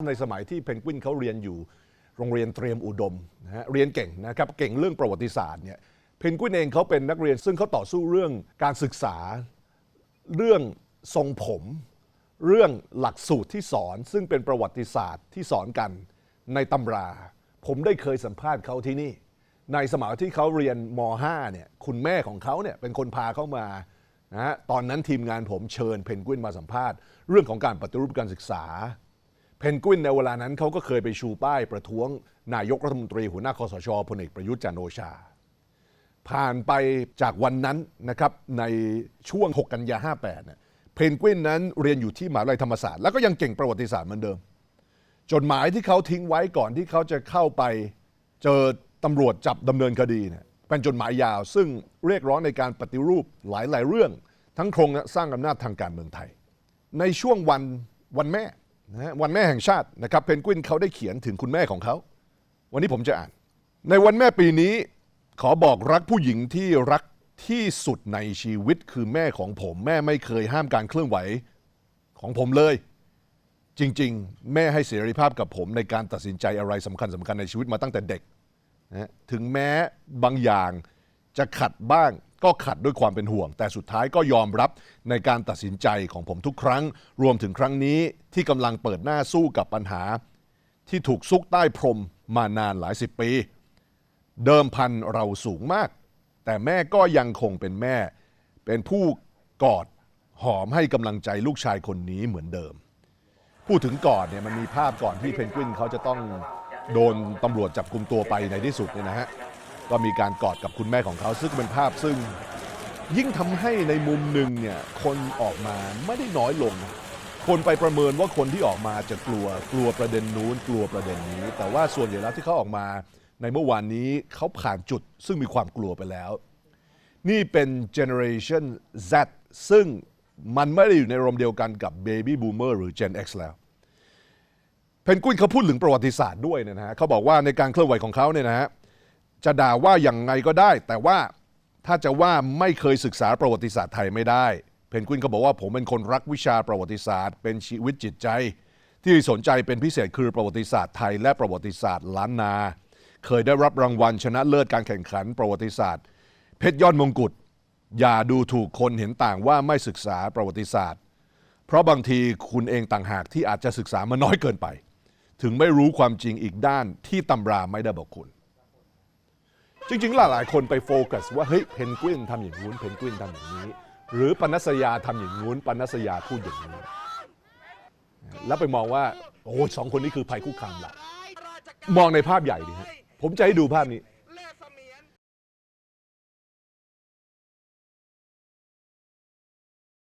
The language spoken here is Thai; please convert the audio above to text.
ในสมัยที่เพนกวินเขาเรียนอยู่โรงเรียนเตรียมอุดมนะฮะเรียนเก่งนะครับเก่งเรื่องประวัติศาสตร์เนี่ยเพนกวินเองเขาเป็นนักเรียนซึ่งเขาต่อสู้เรื่องการศึกษา เรื่องทรงผม เรื่องหลักสูตรที่สอน ซึ่งเป็นประวัติศาสตร์ที่สอนกันในตำรา ผมได้เคยสัมภาษณ์เขาที่นี่ ในสมัยที่เขาเรียนม .5 เนี่ยคุณแม่ของเขาเนี่ยเป็นคนพาเขามานะฮะตอนนั้นทีมงานผมเชิญเพนกวินมาสัมภาษณ์ เรื่องของการปฏิรูปการศึกษา เพนกวินในเวลานั้นเขาก็เคยไปชูป้ายประท้วง นายกรัฐมนตรีหัวหน้าคอสชพลเอกประยุทธ์จันโอชา ผ่านไปจากวันนั้นนะครับในช่วง 6 กันยา 58เนี่ยเพนกวินนั้นเรียนอยู่ที่มหาวิทยาลัยธรรมศาสตร์แล้วก็ยังเก่งประวัติศาสตร์เหมือนเดิม จดหมายที่เขาทิ้งไว้ก่อนที่เขาจะเข้าไปเจอตำรวจจับดำเนินคดีเนี่ยเป็นจดหมายยาว ซึ่งเรียกร้องในการปฏิรูปหลาย ๆ เรื่อง ทั้งโครงสร้างอำนาจทางการเมืองไทย ในช่วงวันวันแม่ นะวันแม่แห่งชาตินะครับเพนกวินเขาได้เขียนถึงคุณแม่ของเขา วันนี้ผมจะอ่าน ในวันแม่ปีนี้ ขอบอกรักผู้หญิงที่รักที่สุดในชีวิตคือแม่ของผม แม่ไม่เคยห้ามการเคลื่อนไหวของผมเลย จริง ๆ แม่ให้เสรีภาพกับผมในการตัดสินใจอะไรสำคัญสำคัญในชีวิตมาตั้งแต่เด็กนะถึงแม้บางอย่างจะขัดบ้าง ก็ขัดด้วยความเป็นห่วง แต่สุดท้ายก็ยอมรับในการตัดสินใจของผมทุกครั้ง รวมถึงครั้งนี้ที่กำลังเปิดหน้าสู้กับปัญหา ที่ถูกซุกใต้พรมมานานหลายสิบปี เดิมพันเราสูงมาก แต่แม่ก็ยังคงเป็นแม่ เป็นผู้กอดหอมให้กำลังใจลูกชายคนนี้เหมือนเดิม พูดถึงก่อนเนี่ยมันมีภาพก่อนที่เพนกวินเขาจะต้องโดนตำรวจจับกลุมตัวไปในที่สุดเนี่ยนะฮะ ก็มีการกอดกับคุณแม่ของเขาซึ่งเป็นภาพซึ่ง ยิ่งทำให้ในมุมหนึ่งเนี่ยคนออกมาไม่ได้น้อยลง คนไปประเมินว่าคนที่ออกมาจะกลัวกลัวประเด็นนู้นกลัวประเด็นนี้ แต่ว่าส่วนใหญ่แล้วที่เขาออกมา ในเมื่อวานนี้เขาผ่านจุดซึ่งมีความกลัวไปแล้ว นี่เป็น generation Z ซึ่งมันไม่ได้อยู่ในรมเดียวกันกับ baby boomer หรือ Gen X แล้วเพนกวินเขาพูดถึงประวัติศาสตร์ด้วยเนยนะฮะเขาบอกว่าในการเคลื่อนไหวของเขาเนี่ยนะฮะ จะด่าว่าอย่างไงก็ได้ แต่ว่าถ้าจะว่าไม่เคยศึกษาประวัติศาสตร์ไทยไม่ได้ เพนกวินเขาบอกว่าผมเป็นคนรักวิชาประวัติศาสตร์ เป็นชีวิตจิตใจ ที่สนใจเป็นพิเศษคือประวัติศาสตร์ไทยและประวัติศาสตร์ล้านนา เคยได้รับรางวัลชนะเลิศการแข่งขันประวัติศาสตร์ เพชรยอดมงกุฎอย่าดูถูกคนเห็นต่างว่าไม่ศึกษาประวัติศาสตร์ เพราะบางทีคุณเองต่างหากที่อาจจะศึกษามาน้อยเกินไป ถึงไม่รู้ความจริงอีกด้านที่ตำราไม่ได้บอกคุณ จริงๆ หลายๆ คนไปโฟกัสว่าเฮ้ยเพนกวินทำอย่างนู้นเพนกวินทำอย่างนี้ หรือปนัสยาทำอย่างนู้นปนัสยาพูดอย่างนี้ แล้วไปมองว่าโอ้สองคนนี้คือภัยคุกคามหลักมองในภาพใหญ่ดิฮะผมจะให้ดูภาพนี้